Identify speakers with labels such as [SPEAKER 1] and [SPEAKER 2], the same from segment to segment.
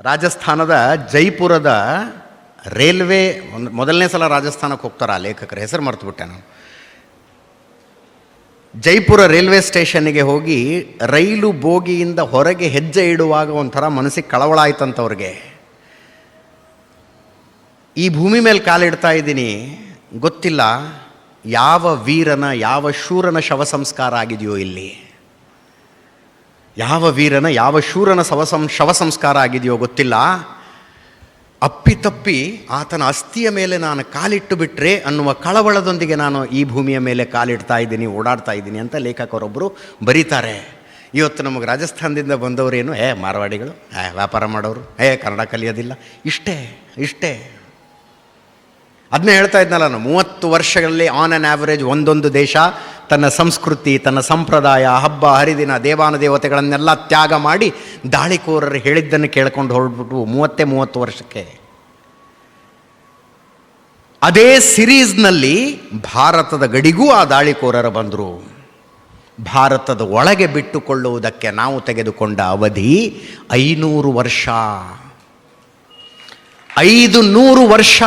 [SPEAKER 1] ರಾಜಸ್ಥಾನದ ಜೈಪುರದ ರೈಲ್ವೆ ಒಂದು ಮೊದಲನೇ ಸಲ ರಾಜಸ್ಥಾನಕ್ಕೆ ಹೋಗ್ತಾರೆ ಆ ಲೇಖಕರ ಹೆಸರು ಮರೆತುಬಿಟ್ಟೆ ನಾನು. ಜೈಪುರ ರೈಲ್ವೆ ಸ್ಟೇಷನ್ನಿಗೆ ಹೋಗಿ ರೈಲು ಬೋಗಿಯಿಂದ ಹೊರಗೆ ಹೆಜ್ಜೆ ಇಡುವಾಗ ಒಂಥರ ಮನಸ್ಸಿಗೆ ಕಳವಳ ಆಯ್ತಂತವ್ರಿಗೆ. ಈ ಭೂಮಿ ಮೇಲೆ ಕಾಲಿಡ್ತಾ ಇದ್ದೀನಿ. ಗೊತ್ತಿಲ್ಲ ಯಾವ ವೀರನ, ಯಾವ ಶೂರನ ಶವ ಸಂಸ್ಕಾರ ಆಗಿದೆಯೋ ಇಲ್ಲಿ. ಯಾವ ವೀರನ, ಯಾವ ಶೂರನ ಸವಸಂ ಶವ ಸಂಸ್ಕಾರ ಆಗಿದೆಯೋ ಗೊತ್ತಿಲ್ಲ. ಅಪ್ಪಿತಪ್ಪಿ ಆತನ ಅಸ್ಥಿಯ ಮೇಲೆ ನಾನು ಕಾಲಿಟ್ಟು ಬಿಟ್ಟರೆ ಅನ್ನುವ ಕಳವಳದೊಂದಿಗೆ ನಾನು ಈ ಭೂಮಿಯ ಮೇಲೆ ಕಾಲಿಡ್ತಾ ಇದ್ದೀನಿ, ಓಡಾಡ್ತಾ ಇದ್ದೀನಿ ಅಂತ ಲೇಖಕರೊಬ್ಬರು ಬರೀತಾರೆ. ಇವತ್ತು ನಮಗೆ ರಾಜಸ್ಥಾನದಿಂದ ಬಂದವರೇನು ಏ ಮಾರವಾಡಿಗಳು ಏ ವ್ಯಾಪಾರ ಮಾಡೋರು ಏ ಕನ್ನಡ ಕಲಿಯೋದಿಲ್ಲ. ಇಷ್ಟೇ ಇಷ್ಟೇ. ಅದನ್ನೇ ಹೇಳ್ತಾ ಇದ್ನಲ್ಲ, ನಾನು ಮೂವತ್ತು ವರ್ಷಗಳಲ್ಲಿ ಆನ್ ಆನ್ ಆ್ಯಾವರೇಜ್ ಒಂದೊಂದು ದೇಶ ತನ್ನ ಸಂಸ್ಕೃತಿ, ತನ್ನ ಸಂಪ್ರದಾಯ, ಹಬ್ಬ, ಹರಿದಿನ, ದೇವಾನುದೇವತೆಗಳನ್ನೆಲ್ಲ ತ್ಯಾಗ ಮಾಡಿ ದಾಳಿಕೋರರು ಹೇಳಿದ್ದನ್ನು ಕೇಳ್ಕೊಂಡು ಹೊರಡ್ಬಿಟ್ಟು ಮೂವತ್ತೇ ಮೂವತ್ತು ವರ್ಷಕ್ಕೆ. ಅದೇ ಸಿರೀಸ್ನಲ್ಲಿ ಭಾರತದ ಗಡಿಗೂ ಆ ದಾಳಿಕೋರರು ಬಂದರು. ಭಾರತದ ಒಳಗೆ ಬಿಟ್ಟುಕೊಳ್ಳುವುದಕ್ಕೆ ನಾವು ತೆಗೆದುಕೊಂಡ ಅವಧಿ ಐನೂರು ವರ್ಷ. ಐದು ನೂರು ವರ್ಷ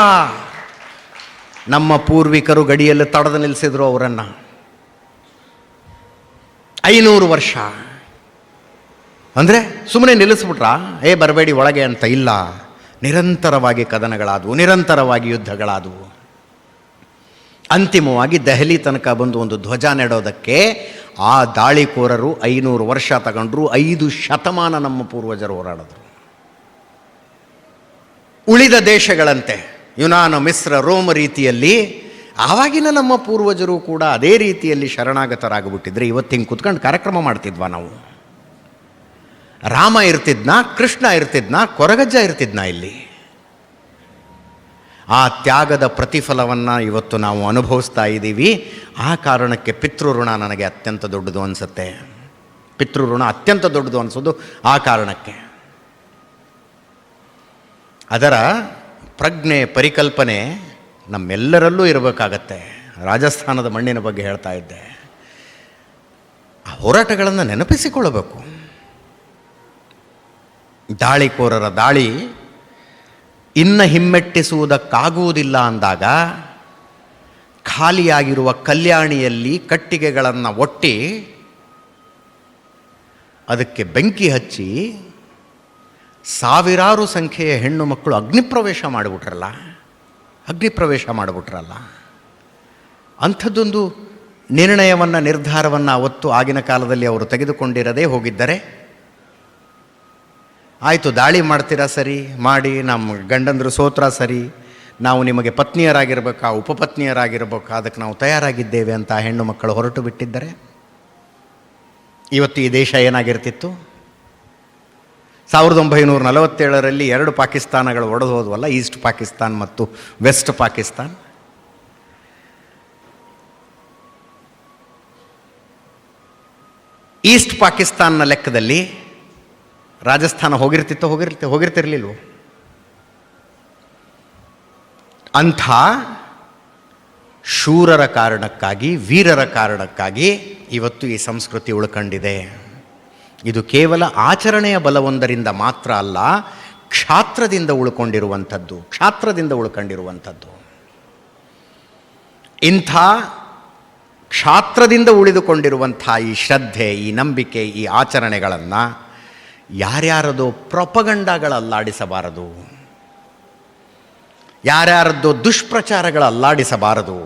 [SPEAKER 1] ನಮ್ಮ ಪೂರ್ವಿಕರು ಗಡಿಯಲ್ಲಿ ತಡೆದು ನಿಲ್ಲಿಸಿದ್ರು ಅವರನ್ನು. ಐನೂರು ವರ್ಷ. ಅಂದರೆ ಸುಮ್ಮನೆ ನಿಲ್ಲಿಸ್ಬಿಟ್ರಾ? ಏ, ಬರಬೇಡಿ, ಒಳಗೆ ಅಂತ ಇಲ್ಲ. ನಿರಂತರವಾಗಿ ಕದನಗಳಾದವು, ನಿರಂತರವಾಗಿ ಯುದ್ಧಗಳಾದವು. ಅಂತಿಮವಾಗಿ ದೆಹಲಿ ತನಕ ಬಂದು ಒಂದು ಧ್ವಜ ನೆಡೋದಕ್ಕೆ ಆ ದಾಳಿಕೋರರು ಐನೂರು ವರ್ಷ ತಗೊಂಡ್ರು, ಐದು ಶತಮಾನ ನಮ್ಮ ಪೂರ್ವಜರು ಹೋರಾಡಿದ್ರು. ಉಳಿದ ದೇಶಗಳಂತೆ, ಯುನಾನ ಮಿಶ್ರ ರೋಮ ರೀತಿಯಲ್ಲಿ ಆವಾಗಿನ ನಮ್ಮ ಪೂರ್ವಜರು ಕೂಡ ಅದೇ ರೀತಿಯಲ್ಲಿ ಶರಣಾಗತರಾಗಿಬಿಟ್ಟಿದ್ರೆ ಇವತ್ತು ಹಿಂಗೆ ಕುತ್ಕೊಂಡು ಕಾರ್ಯಕ್ರಮ ಮಾಡ್ತಿದ್ವ ನಾವು? ರಾಮ ಇರ್ತಿದ್ನ, ಕೃಷ್ಣ ಇರ್ತಿದ್ನ, ಕೊರಗಜ್ಜ ಇರ್ತಿದ್ನ ಇಲ್ಲಿ? ಆ ತ್ಯಾಗದ ಪ್ರತಿಫಲವನ್ನು ಇವತ್ತು ನಾವು ಅನುಭವಿಸ್ತಾ ಇದ್ದೀವಿ. ಆ ಕಾರಣಕ್ಕೆ ಪಿತೃಋಣ ನನಗೆ ಅತ್ಯಂತ ದೊಡ್ಡದು ಅನಿಸುತ್ತೆ. ಪಿತೃಋಣ ಅತ್ಯಂತ ದೊಡ್ಡದು ಅನಿಸೋದು ಆ ಕಾರಣಕ್ಕೆ. ಅದರ ಪ್ರಜ್ಞೆ, ಪರಿಕಲ್ಪನೆ ನಮ್ಮೆಲ್ಲರಲ್ಲೂ ಇರಬೇಕಾಗತ್ತೆ. ರಾಜಸ್ಥಾನದ ಮಣ್ಣಿನ ಬಗ್ಗೆ ಹೇಳ್ತಾ ಇದ್ದೆ. ಆ ಹೋರಾಟಗಳನ್ನು ನೆನಪಿಸಿಕೊಳ್ಳಬೇಕು. ದಾಳಿಕೋರರ ದಾಳಿ ಇನ್ನು ಹಿಮ್ಮೆಟ್ಟಿಸುವುದಕ್ಕಾಗುವುದಿಲ್ಲ ಅಂದಾಗ ಖಾಲಿಯಾಗಿರುವ ಕಲ್ಯಾಣಿಯಲ್ಲಿ ಕಟ್ಟಿಗೆಗಳನ್ನು ಒಟ್ಟಿ ಅದಕ್ಕೆ ಬೆಂಕಿ ಹಚ್ಚಿ ಸಾವಿರಾರು ಸಂಖ್ಯೆಯ ಹೆಣ್ಣು ಮಕ್ಕಳು ಅಗ್ನಿಪ್ರವೇಶ ಮಾಡಿಬಿಟ್ರಲ್ಲ. ಅಗ್ನಿಪ್ರವೇಶ ಮಾಡಿಬಿಟ್ರಲ್ಲ. ಅಂಥದ್ದೊಂದು ನಿರ್ಣಯವನ್ನು, ನಿರ್ಧಾರವನ್ನು ಅವತ್ತು ಆಗಿನ ಕಾಲದಲ್ಲಿ ಅವರು ತೆಗೆದುಕೊಂಡಿರದೇ ಹೋಗಿದ್ದರೆ, ಆಯಿತು, ದಾಳಿ ಮಾಡ್ತೀರಾ ಸರಿ, ಮಾಡಿ, ನಮ್ಮ ಗಂಡಂದರು ಸೋತ್ರ ಸರಿ, ನಾವು ನಿಮಗೆ ಪತ್ನಿಯರಾಗಿರ್ಬೇಕಾ ಉಪಪತ್ನಿಯರಾಗಿರ್ಬೇಕಾ, ಅದಕ್ಕೆ ನಾವು ತಯಾರಾಗಿದ್ದೇವೆ ಅಂತ ಹೆಣ್ಣು ಮಕ್ಕಳು ಹೊರಟು ಬಿಟ್ಟಿದ್ದರೆ, ಇವತ್ತು ಈ ದೇಶ ಏನಾಗಿರ್ತಿತ್ತು? ಸಾವಿರದ ಒಂಬೈನೂರ ನಲವತ್ತೇಳರಲ್ಲಿ ಎರಡು ಪಾಕಿಸ್ತಾನಗಳು ಒಡೆದು ಹೋದವಲ್ಲ ಈಸ್ಟ್ ಪಾಕಿಸ್ತಾನ್ ಮತ್ತು ವೆಸ್ಟ್ ಪಾಕಿಸ್ತಾನ್. ಈಸ್ಟ್ ಪಾಕಿಸ್ತಾನ್ನ ಲೆಕ್ಕದಲ್ಲಿ ರಾಜಸ್ಥಾನ ಹೋಗಿರ್ತಿತ್ತೋ, ಹೋಗಿರ್ತಿ, ಹೋಗಿರ್ತಿರ್ಲಿಲ್ವೋ? ಅಂಥ ಶೂರರ ಕಾರಣಕ್ಕಾಗಿ, ವೀರರ ಕಾರಣಕ್ಕಾಗಿ ಇವತ್ತು ಈ ಸಂಸ್ಕೃತಿ ಉಳ್ಕೊಂಡಿದೆ. ಇದು ಕೇವಲ ಆಚರಣೆಯ ಬಲವೊಂದರಿಂದ ಮಾತ್ರ ಅಲ್ಲ, ಕ್ಷಾತ್ರದಿಂದ ಉಳ್ಕೊಂಡಿರುವಂಥದ್ದು ಕ್ಷಾತ್ರದಿಂದ ಉಳ್ಕೊಂಡಿರುವಂಥದ್ದು. ಇಂಥ ಕ್ಷಾತ್ರದಿಂದ ಉಳಿದುಕೊಂಡಿರುವಂಥ ಈ ಶ್ರದ್ಧೆ, ಈ ನಂಬಿಕೆ, ಈ ಆಚರಣೆಗಳನ್ನು ಯಾರ್ಯಾರದೋ ಪ್ರೊಪಗಂಡಗಳಲ್ಲಾಡಿಸಬಾರದು ಯಾರ್ಯಾರದ್ದು ದುಷ್ಪ್ರಚಾರಗಳಲ್ಲಾಡಿಸಬಾರದು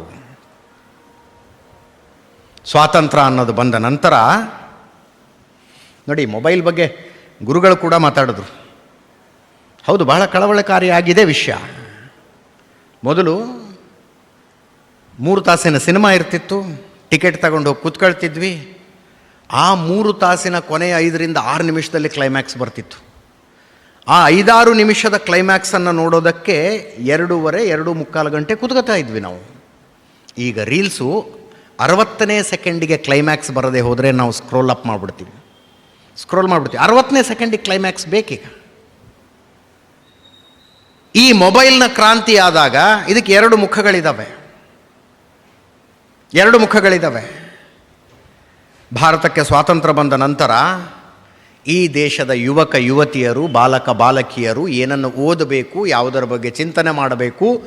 [SPEAKER 1] ಸ್ವಾತಂತ್ರ್ಯ ಅನ್ನೋದು ಬಂದ ನಂತರ ನೋಡಿ, ಮೊಬೈಲ್ ಬಗ್ಗೆ ಗುರುಗಳು ಕೂಡ ಮಾತಾಡಿದ್ರು. ಹೌದು, ಬಹಳ ಕಳವಳಕಾರಿಯಾಗಿದೆ ವಿಷಯ. ಮೊದಲು ಮೂರು ತಾಸಿನ ಸಿನಿಮಾ ಇರ್ತಿತ್ತು, ಟಿಕೆಟ್ ತಗೊಂಡು ಹೋಗಿ ಕೂತ್ಕೊಳ್ತಿದ್ವಿ. ಆ ಮೂರು ತಾಸಿನ ಕೊನೆಯ ಐದರಿಂದ ಆರು ನಿಮಿಷದಲ್ಲಿ ಕ್ಲೈಮ್ಯಾಕ್ಸ್ ಬರ್ತಿತ್ತು. ಆ ಐದಾರು ನಿಮಿಷದ ಕ್ಲೈಮ್ಯಾಕ್ಸನ್ನು ನೋಡೋದಕ್ಕೆ ಎರಡೂವರೆ, ಎರಡು ಮುಕ್ಕಾಲು ಗಂಟೆ ಕೂತ್ಕೋತಾ ಇದ್ವಿ ನಾವು. ಈಗ ರೀಲ್ಸು ಅರವತ್ತನೇ ಸೆಕೆಂಡಿಗೆ ಕ್ಲೈಮ್ಯಾಕ್ಸ್ ಬರದೆ ಹೋದರೆ ನಾವು ಸ್ಕ್ರೋಲ್ ಅಪ್ ಮಾಡಿಬಿಡ್ತೀವಿ. ಸ್ಕ್ರೋಲ್ ಮಾಡಿಬಿಡ್ತೀವಿ. ಅರವತ್ತನೇ ಸೆಕೆಂಡಿಗೆ ಕ್ಲೈಮ್ಯಾಕ್ಸ್ ಬೇಕೀಗ. ಈ ಮೊಬೈಲ್ನ ಕ್ರಾಂತಿ ಆದಾಗ ಇದಕ್ಕೆ ಎರಡು ಮುಖಗಳಿದ್ದಾವೆ ಎರಡು ಮುಖಗಳಿದ್ದಾವೆ ಭಾರತಕ್ಕೆ ಸ್ವಾತಂತ್ರ್ಯ ಬಂದ ನಂತರ ಈ ದೇಶದ ಯುವಕ ಯುವತಿಯರು, ಬಾಲಕ ಬಾಲಕಿಯರು ಏನನ್ನು ಓದಬೇಕು, ಯಾವುದರ ಬಗ್ಗೆ ಚಿಂತನೆ ಮಾಡಬೇಕು,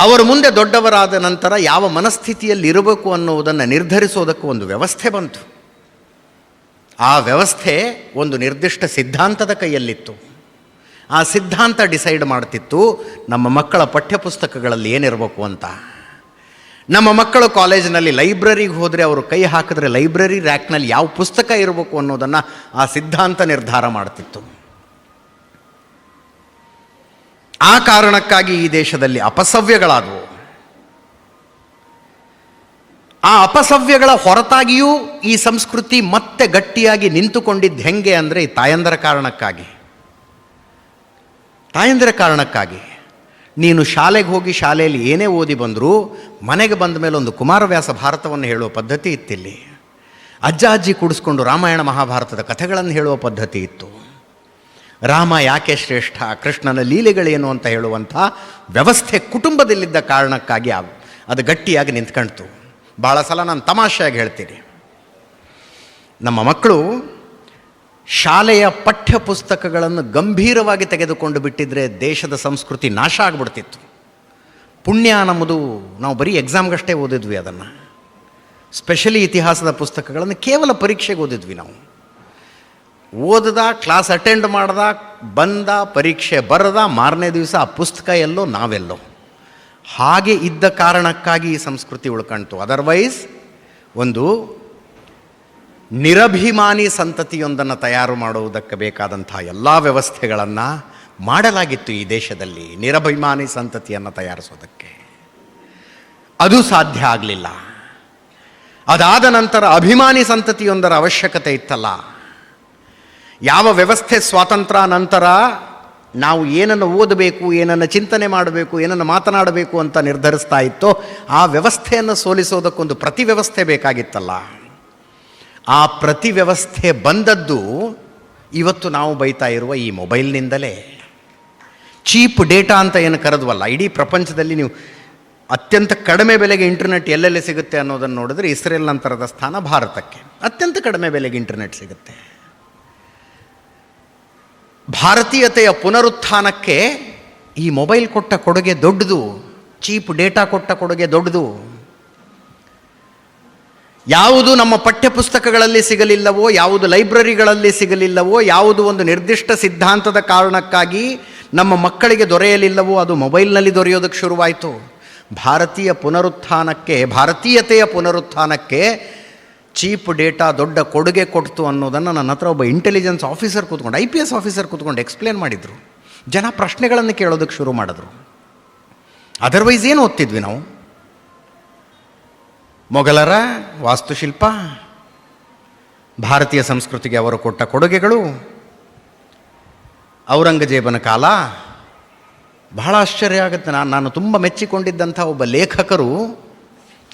[SPEAKER 1] ಅವರು ಮುಂದೆ ದೊಡ್ಡವರಾದ ನಂತರ ಯಾವ ಮನಸ್ಥಿತಿಯಲ್ಲಿ ಇರಬೇಕು ಅನ್ನುವುದನ್ನು ನಿರ್ಧರಿಸೋದಕ್ಕೂ ಒಂದು ವ್ಯವಸ್ಥೆ ಬಂತು. ಆ ವ್ಯವಸ್ಥೆ ಒಂದು ನಿರ್ದಿಷ್ಟ ಸಿದ್ಧಾಂತದ ಕೈಯಲ್ಲಿತ್ತು. ಆ ಸಿದ್ಧಾಂತ ಡಿಸೈಡ್ ಮಾಡ್ತಿತ್ತು, ನಮ್ಮ ಮಕ್ಕಳ ಪಠ್ಯಪುಸ್ತಕಗಳಲ್ಲಿ ಏನಿರಬೇಕು ಅಂತ. ನಮ್ಮ ಮಕ್ಕಳು ಕಾಲೇಜಿನಲ್ಲಿ ಲೈಬ್ರರಿಗೆ ಹೋದರೆ ಅವರು ಕೈ ಹಾಕಿದ್ರೆ ಲೈಬ್ರರಿ ರ್ಯಾಕ್ನಲ್ಲಿ ಯಾವ ಪುಸ್ತಕ ಇರಬೇಕು ಅನ್ನೋದನ್ನು ಆ ಸಿದ್ಧಾಂತ ನಿರ್ಧಾರ ಮಾಡ್ತಿತ್ತು. ಆ ಕಾರಣಕ್ಕಾಗಿ ಈ ದೇಶದಲ್ಲಿ ಅಪಸವ್ಯಗಳಾದವು. ಆ ಅಪಸವ್ಯಗಳ ಹೊರತಾಗಿಯೂ ಈ ಸಂಸ್ಕೃತಿ ಮತ್ತೆ ಗಟ್ಟಿಯಾಗಿ ನಿಂತುಕೊಂಡಿದ್ದು ಹೆಂಗೆ ಅಂದರೆ ಈ ತಾಯಂದರ ಕಾರಣಕ್ಕಾಗಿ. ತಾಯಂದಿರ ಕಾರಣಕ್ಕಾಗಿ. ನೀನು ಶಾಲೆಗೆ ಹೋಗಿ ಶಾಲೆಯಲ್ಲಿ ಏನೇ ಓದಿ ಬಂದರೂ ಮನೆಗೆ ಬಂದ ಮೇಲೆ ಒಂದು ಕುಮಾರವ್ಯಾಸ ಭಾರತವನ್ನು ಹೇಳುವ ಪದ್ಧತಿ ಇತ್ತಿಲ್ಲಿ. ಅಜ್ಜ ಅಜ್ಜಿ ಕೂಡಿಸ್ಕೊಂಡು ರಾಮಾಯಣ ಮಹಾಭಾರತದ ಕಥೆಗಳನ್ನು ಹೇಳುವ ಪದ್ಧತಿ ಇತ್ತು. ರಾಮ ಯಾಕೆ ಶ್ರೇಷ್ಠ, ಕೃಷ್ಣನ ಲೀಲೆಗಳೇನು ಅಂತ ಹೇಳುವಂಥ ವ್ಯವಸ್ಥೆ ಕುಟುಂಬದಲ್ಲಿದ್ದ ಕಾರಣಕ್ಕಾಗಿ ಅದು ಗಟ್ಟಿಯಾಗಿ ನಿಂತ್ಕೊಳ್ತು ಭಾಳ ಸಲ ನಾನು ತಮಾಷೆಯಾಗಿ ಹೇಳ್ತೀನಿ. ನಮ್ಮ ಮಕ್ಕಳು ಶಾಲೆಯ ಪಠ್ಯ ಪುಸ್ತಕಗಳನ್ನು ಗಂಭೀರವಾಗಿ ತೆಗೆದುಕೊಂಡು ಬಿಟ್ಟಿದ್ರೆ ದೇಶದ ಸಂಸ್ಕೃತಿ ನಾಶ ಆಗ್ಬಿಡ್ತಿತ್ತು. ಪುಣ್ಯ ನಮ್ಮದು ನಾವು ಬರೀ ಎಕ್ಸಾಮ್ಗಷ್ಟೇ ಓದಿದ್ವಿ ಅದನ್ನು. ಸ್ಪೆಷಲಿ ಇತಿಹಾಸದ ಪುಸ್ತಕಗಳನ್ನು ಕೇವಲ ಪರೀಕ್ಷೆಗೆ ಓದಿದ್ವಿ ನಾವು. ಓದದ ಕ್ಲಾಸ್ ಅಟೆಂಡ್ ಮಾಡ್ದ, ಬಂದ, ಪರೀಕ್ಷೆ ಬರದ, ಮಾರನೇ ದಿವಸ ಆ ಪುಸ್ತಕ ಎಲ್ಲೋ ನಾವೆಲ್ಲೋ. ಹಾಗೆ ಇದ್ದ ಕಾರಣಕ್ಕಾಗಿ ಈ ಸಂಸ್ಕೃತಿ ಉಳ್ಕಂತು ಅದರ್ವೈಸ್ ಒಂದು ನಿರಭಿಮಾನಿ ಸಂತತಿಯೊಂದನ್ನು ತಯಾರು ಮಾಡುವುದಕ್ಕೆ ಬೇಕಾದಂತಹ ಎಲ್ಲ ವ್ಯವಸ್ಥೆಗಳನ್ನು ಮಾಡಲಾಗಿತ್ತು ಈ ದೇಶದಲ್ಲಿ, ನಿರಭಿಮಾನಿ ಸಂತತಿಯನ್ನು ತಯಾರಿಸೋದಕ್ಕೆ. ಅದು ಸಾಧ್ಯ ಆಗಲಿಲ್ಲ. ಅದಾದ ನಂತರ ಅಭಿಮಾನಿ ಸಂತತಿಯೊಂದರ ಅವಶ್ಯಕತೆ ಇತ್ತಲ್ಲ. ಯಾವ ವ್ಯವಸ್ಥೆ ಸ್ವಾತಂತ್ರ್ಯ ನಂತರ ನಾವು ಏನನ್ನು ಓದಬೇಕು, ಏನನ್ನು ಚಿಂತನೆ ಮಾಡಬೇಕು, ಏನನ್ನು ಮಾತನಾಡಬೇಕು ಅಂತ ನಿರ್ಧರಿಸ್ತಾ ಇತ್ತೋ ಆ ವ್ಯವಸ್ಥೆಯನ್ನು ಸೋಲಿಸೋದಕ್ಕೊಂದು ಪ್ರತಿ ವ್ಯವಸ್ಥೆ ಬೇಕಾಗಿತ್ತಲ್ಲ. ಆ ಪ್ರತಿ ವ್ಯವಸ್ಥೆ ಬಂದದ್ದು ಇವತ್ತು ನಾವು ಬೈತಾ ಇರುವ ಈ ಮೊಬೈಲ್ನಿಂದಲೇ. ಚೀಪ್ ಡೇಟಾ ಅಂತ ಏನು ಕರೆದ್ವಲ್ಲ, ಇಡೀ ಪ್ರಪಂಚದಲ್ಲಿ ನೀವು ಅತ್ಯಂತ ಕಡಿಮೆ ಬೆಲೆಗೆ ಇಂಟರ್ನೆಟ್ ಎಲ್ಲೆಲ್ಲಿ ಸಿಗುತ್ತೆ ಅನ್ನೋದನ್ನು ನೋಡಿದ್ರೆ ಇಸ್ರೇಲ್ ನಂತರದ ಸ್ಥಾನ ಭಾರತಕ್ಕೆ. ಅತ್ಯಂತ ಕಡಿಮೆ ಬೆಲೆಗೆ ಇಂಟರ್ನೆಟ್ ಸಿಗುತ್ತೆ. ಭಾರತೀಯತೆಯ ಪುನರುತ್ಥಾನಕ್ಕೆ ಈ ಮೊಬೈಲ್ ಕೊಟ್ಟ ಕೊಡುಗೆ ದೊಡ್ಡದು, ಚೀಪ್ ಡೇಟಾ ಕೊಟ್ಟ ಕೊಡುಗೆ ದೊಡ್ಡದು. ಯಾವುದು ನಮ್ಮ ಪಠ್ಯಪುಸ್ತಕಗಳಲ್ಲಿ ಸಿಗಲಿಲ್ಲವೋ, ಯಾವುದು ಲೈಬ್ರರಿಗಳಲ್ಲಿ ಸಿಗಲಿಲ್ಲವೋ, ಯಾವುದು ಒಂದು ನಿರ್ದಿಷ್ಟ ಸಿದ್ಧಾಂತದ ಕಾರಣಕ್ಕಾಗಿ ನಮ್ಮ ಮಕ್ಕಳಿಗೆ ದೊರೆಯಲಿಲ್ಲವೋ, ಅದು ಮೊಬೈಲ್ನಲ್ಲಿ ದೊರೆಯೋದಕ್ಕೆ ಶುರುವಾಯಿತು. ಭಾರತೀಯ ಪುನರುತ್ಥಾನಕ್ಕೆ, ಭಾರತೀಯತೆಯ ಪುನರುತ್ಥಾನಕ್ಕೆ ಚೀಪ್ ಡೇಟಾ ದೊಡ್ಡ ಕೊಡುಗೆ ಕೊಡ್ತು ಅನ್ನೋದನ್ನು ನನ್ನ ಹತ್ರ ಒಬ್ಬ ಇಂಟೆಲಿಜೆನ್ಸ್ ಆಫೀಸರ್ ಕೂತ್ಕೊಂಡು ಐ ಪಿ ಎಸ್ ಆಫೀಸರ್ ಕೂತ್ಕೊಂಡು ಎಕ್ಸ್ಪ್ಲೇನ್ ಮಾಡಿದರು. ಜನ ಪ್ರಶ್ನೆಗಳನ್ನು ಕೇಳೋದಕ್ಕೆ ಶುರು ಮಾಡಿದ್ರು. ಅದರ್ವೈಸ್ ಏನು ಓದ್ತಿದ್ವಿ ನಾವು? ಮೊಘಲರ ವಾಸ್ತುಶಿಲ್ಪ, ಭಾರತೀಯ ಸಂಸ್ಕೃತಿಗೆ ಅವರು ಕೊಟ್ಟ ಕೊಡುಗೆಗಳು, ಔರಂಗಜೇಬನ ಕಾಲ, ಬಹಳ ಆಶ್ಚರ್ಯ ಆಗುತ್ತೆ. ನಾನು ನಾನು ತುಂಬ ಮೆಚ್ಚಿಕೊಂಡಿದ್ದಂಥ ಒಬ್ಬ ಲೇಖಕರು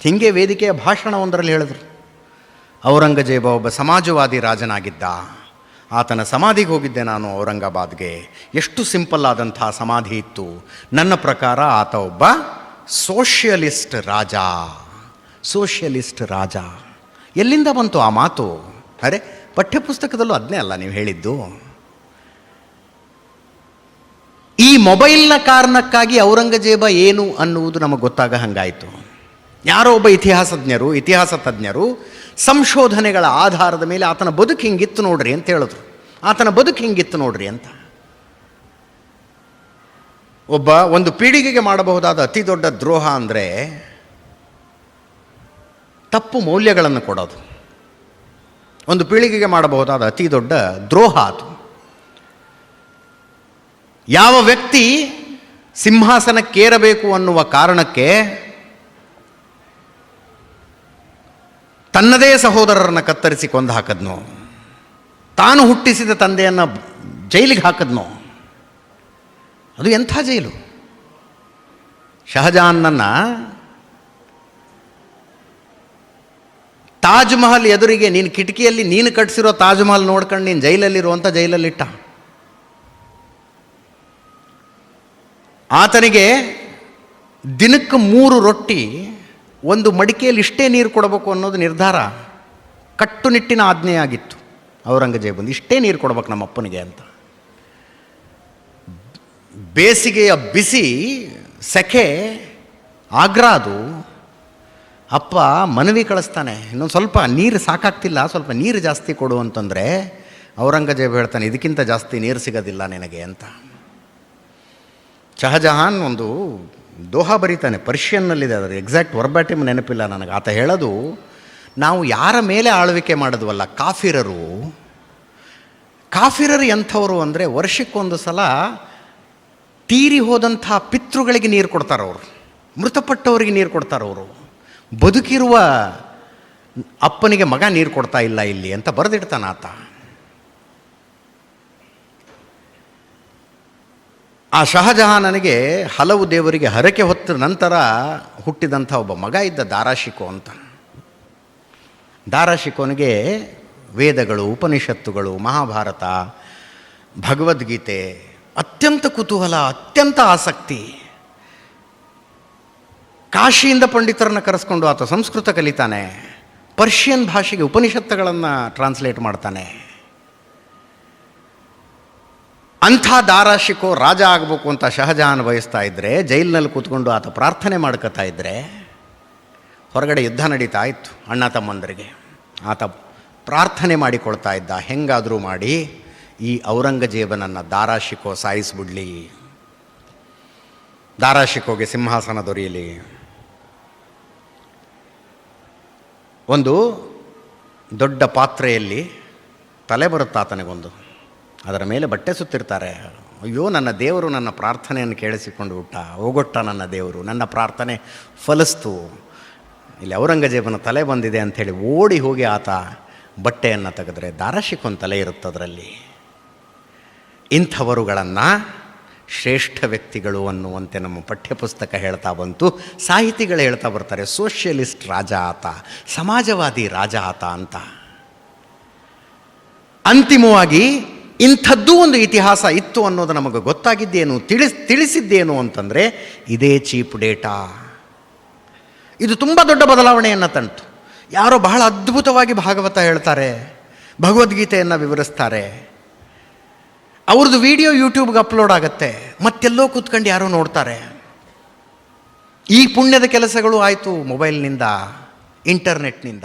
[SPEAKER 1] ಹೀಗೆ ವೇದಿಕೆಯ ಭಾಷಣವೊಂದರಲ್ಲಿ ಹೇಳಿದರು. ಔರಂಗಜೇಬ ಒಬ್ಬ ಸಮಾಜವಾದಿ ರಾಜನಾಗಿದ್ದ. ಆತನ ಸಮಾಧಿಗೆ ಹೋಗಿದ್ದೆ ನಾನು ಔರಂಗಾಬಾದ್ಗೆ. ಎಷ್ಟು ಸಿಂಪಲ್ ಆದಂತಹ ಸಮಾಧಿ ಇತ್ತು. ನನ್ನ ಪ್ರಕಾರ ಆತ ಒಬ್ಬ ಸೋಷಿಯಲಿಸ್ಟ್ ರಾಜ. ಸೋಷಿಯಲಿಸ್ಟ್ ರಾಜ. ಎಲ್ಲಿಂದ ಬಂತು ಆ ಮಾತು? ಅರೆ, ಪಠ್ಯಪುಸ್ತಕದಲ್ಲೂ ಅದನ್ನೇ ಅಲ್ಲ ನೀವು ಹೇಳಿದ್ದು. ಈ ಮೊಬೈಲ್ನ ಕಾರಣಕ್ಕಾಗಿ ಔರಂಗಜೇಬ ಏನು ಅನ್ನುವುದು ನಮಗೆ ಗೊತ್ತಾಗ ಹಂಗಾಯಿತು. ಯಾರೋ ಒಬ್ಬ ಇತಿಹಾಸಜ್ಞರು, ಇತಿಹಾಸ ತಜ್ಞರು ಸಂಶೋಧನೆಗಳ ಆಧಾರದ ಮೇಲೆ ಆತನ ಬದುಕು ಹಿಂಗಿತ್ತು ನೋಡ್ರಿ ಅಂತ ಹೇಳಿದ್ರು. ಆತನ ಬದುಕು ಹಿಂಗಿತ್ತು ನೋಡ್ರಿ ಅಂತ. ಒಬ್ಬ ಒಂದು ಪೀಳಿಗೆಗೆ ಮಾಡಬಹುದಾದ ಅತಿ ದೊಡ್ಡ ದ್ರೋಹ ಅಂದರೆ ತಪ್ಪು ಮೌಲ್ಯಗಳನ್ನು ಕೊಡೋದು. ಒಂದು ಪೀಳಿಗೆಗೆ ಮಾಡಬಹುದಾದ ಅತಿ ದೊಡ್ಡ ದ್ರೋಹ ಅದು. ಯಾವ ವ್ಯಕ್ತಿ ಸಿಂಹಾಸನಕ್ಕೇರಬೇಕು ಅನ್ನುವ ಕಾರಣಕ್ಕೆ ತನ್ನದೇ ಸಹೋದರರನ್ನು ಕತ್ತರಿಸಿ ಕೊಂದು ಹಾಕಿದ್ನೋ? ತಾನು ಹುಟ್ಟಿಸಿದ ತಂದೆಯನ್ನು ಜೈಲಿಗೆ ಹಾಕದ್ನೋ? ಅದು ಎಂಥ ಜೈಲು? ಶಹಜಾನ್ನನ್ನು ತಾಜ್ ಮಹಲ್ ಎದುರಿಗೆ ನೀನು ಕಿಟಕಿಯಲ್ಲಿ ನೀನು ಕಟ್ಟಿಸಿರೋ ತಾಜ್ ಮಹಲ್ ನೋಡ್ಕೊಂಡು ನೀನು ಜೈಲಲ್ಲಿರುವಂಥ ಜೈಲಲ್ಲಿಟ್ಟ. ಆತನಿಗೆ ದಿನಕ್ಕೆ ಮೂರು ರೊಟ್ಟಿ ಒಂದು ಮಡಿಕೆಯಲ್ಲಿ ಇಷ್ಟೇ ನೀರು ಕೊಡಬೇಕು ಅನ್ನೋದು ನಿರ್ಧಾರ ಕಟ್ಟುನಿಟ್ಟಿನ ಆಜ್ಞೆಯಾಗಿತ್ತು. ಔರಂಗಜೇಬಂದು ಇಷ್ಟೇ ನೀರು ಕೊಡ್ಬೇಕು ನಮ್ಮ ಅಪ್ಪನಿಗೆ ಅಂತ. ಬೇಸಿಗೆಯ ಬಿಸಿ, ಸೆಖೆ, ಆಗ್ರಾ ಅದು. ಅಪ್ಪ ಮನವಿ ಕಳಿಸ್ತಾನೆ, ಇನ್ನೊಂದು ಸ್ವಲ್ಪ ನೀರು ಸಾಕಾಗ್ತಿಲ್ಲ, ಸ್ವಲ್ಪ ನೀರು ಜಾಸ್ತಿ ಕೊಡು ಅಂತಂದರೆ ಔರಂಗಜೇಬ್ ಹೇಳ್ತಾನೆ, ಇದಕ್ಕಿಂತ ಜಾಸ್ತಿ ನೀರು ಸಿಗೋದಿಲ್ಲ ನಿನಗೆ ಅಂತ. ಶಹಜಹಾನ್ ಒಂದು ದೋಹಾ ಬರೀತಾನೆ, ಪರ್ಷಿಯನ್ನಲ್ಲಿದೆ ಅದರ ಎಕ್ಸಾಕ್ಟ್ ವರ್ಬ್ಯಾಟಿಮ್ ನೆನಪಿಲ್ಲ ನನಗೆ. ಆತ ಹೇಳೋದು, ನಾವು ಯಾರ ಮೇಲೆ ಆಳ್ವಿಕೆ ಮಾಡಿದ್ವಲ್ಲ, ಕಾಫಿರರು ಕಾಫಿರರು ಎಂಥವರು ಅಂದರೆ ವರ್ಷಕ್ಕೊಂದು ಸಲ ತೀರಿ ಹೋದಂಥ ಪಿತೃಗಳಿಗೆ ನೀರು ಕೊಡ್ತಾರವರು ಮೃತಪಟ್ಟವರಿಗೆ ನೀರು ಕೊಡ್ತಾರವರು ಬದುಕಿರುವ ಅಪ್ಪನಿಗೆ ಮಗ ನೀರು ಕೊಡ್ತಾ ಇಲ್ಲ ಇಲ್ಲಿ ಅಂತ ಬರೆದಿಡ್ತಾನೆ ಆತ. ಆ ಶಹಜಹಾನನಿಗೆ ಹಲವು ದೇವರಿಗೆ ಹರಕೆ ಹೊತ್ತ ನಂತರ ಹುಟ್ಟಿದಂಥ ಒಬ್ಬ ಮಗ ಇದ್ದ ದಾರಾಶಿಕೋ ಅಂತ. ದಾರಾಶಿಕೋನಿಗೆ ವೇದಗಳು, ಉಪನಿಷತ್ತುಗಳು, ಮಹಾಭಾರತ, ಭಗವದ್ಗೀತೆ, ಅತ್ಯಂತ ಕುತೂಹಲ, ಅತ್ಯಂತ ಆಸಕ್ತಿ. ಕಾಶಿಯಿಂದ ಪಂಡಿತರನ್ನು ಕರೆಸ್ಕೊಂಡು ಆತ ಸಂಸ್ಕೃತ ಕಲಿತಾನೆ. ಪರ್ಷಿಯನ್ ಭಾಷೆಗೆ ಉಪನಿಷತ್ತುಗಳನ್ನು ಟ್ರಾನ್ಸ್ಲೇಟ್ ಮಾಡ್ತಾನೆ. ಅಂಥ ದಾರಾಶಿಕೋ ರಾಜ ಆಗಬೇಕು ಅಂತ ಶಹಜಹಾನ್ ಬಯಸ್ತಾ ಇದ್ದರೆ ಜೈಲಿನಲ್ಲಿ ಕೂತ್ಕೊಂಡು ಆತ ಪ್ರಾರ್ಥನೆ ಮಾಡ್ಕೋತಾ ಇದ್ದರೆ ಹೊರಗಡೆ ಯುದ್ಧ ನಡೀತಾ ಇತ್ತು, ಅಣ್ಣ ತಮ್ಮಂದರಿಗೆ. ಆತ ಪ್ರಾರ್ಥನೆ ಮಾಡಿಕೊಳ್ತಾ ಇದ್ದ, ಹೆಂಗಾದರೂ ಮಾಡಿ, ಈ ಔರಂಗಜೇಬನನ್ನು ದಾರಾಶಿಕೋ ಸಾಯಿಸ್ಬಿಡ್ಲಿ. ದಾರಾಶಿಕೋಗೆ ಸಿಂಹಾಸನ ದೊರೆಯಲಿ. ಒಂದು ದೊಡ್ಡ ಪಾತ್ರೆಯಲ್ಲಿ ತಲೆ ಬರುತ್ತಾ ಆತನಿಗೊಂದು ಅದರ ಮೇಲೆ ಬಟ್ಟೆ ಸುತ್ತಿರ್ತಾರೆ. ಅಯ್ಯೋ, ನನ್ನ ದೇವರು ನನ್ನ ಪ್ರಾರ್ಥನೆಯನ್ನು ಕೇಳಿಸಿಕೊಂಡು ಬಿಟ್ಟ ಹೋಗೊಟ್ಟ ನನ್ನ ದೇವರು, ನನ್ನ ಪ್ರಾರ್ಥನೆ ಫಲಿಸ್ತು. ಇಲ್ಲಿ ಔರಂಗಜೇಬನ ತಲೆ ಬಂದಿದೆ ಅಂಥೇಳಿ ಓಡಿ ಹೋಗಿ ಆತ ಬಟ್ಟೆಯನ್ನು ತೆಗೆದ್ರೆ ದಾರಶಿಕೊನ್ ತಲೆ ಇರುತ್ತದರಲ್ಲಿ ಇಂಥವರುಗಳನ್ನು ಶ್ರೇಷ್ಠ ವ್ಯಕ್ತಿಗಳು ಅನ್ನುವಂತೆ ನಮ್ಮ ಪಠ್ಯಪುಸ್ತಕ ಹೇಳ್ತಾ ಬಂತು. ಸಾಹಿತಿಗಳು ಹೇಳ್ತಾ ಬರ್ತಾರೆ, ಸೋಷಿಯಲಿಸ್ಟ್ ರಾಜ ಆತ, ಸಮಾಜವಾದಿ ರಾಜ ಆತ ಅಂತ. ಅಂತಿಮವಾಗಿ ಇಂಥದ್ದೂ ಒಂದು ಇತಿಹಾಸ ಇತ್ತು ಅನ್ನೋದು ನಮಗೆ ಗೊತ್ತಾಗಿದ್ದೇನು, ತಿಳಿಸ್, ತಿಳಿಸಿದ್ದೇನು ಅಂತಂದರೆ ಇದೇ ಚೀಪ್ ಡೇಟಾ. ಇದು ತುಂಬ ದೊಡ್ಡ ಬದಲಾವಣೆಯನ್ನು ತಂತು. ಯಾರೋ ಬಹಳ ಅದ್ಭುತವಾಗಿ ಭಾಗವತ ಹೇಳ್ತಾರೆ, ಭಗವದ್ಗೀತೆಯನ್ನು ವಿವರಿಸ್ತಾರೆ. ಅವ್ರದ್ದು ವಿಡಿಯೋ ಯೂಟ್ಯೂಬ್ಗೆ ಅಪ್ಲೋಡ್ ಆಗುತ್ತೆ, ಮತ್ತೆಲ್ಲೋ ಕೂತ್ಕೊಂಡು ಯಾರೋ ನೋಡ್ತಾರೆ. ಈ ಪುಣ್ಯದ ಕೆಲಸಗಳು ಆಯಿತು ಮೊಬೈಲ್ನಿಂದ, ಇಂಟರ್ನೆಟ್ನಿಂದ.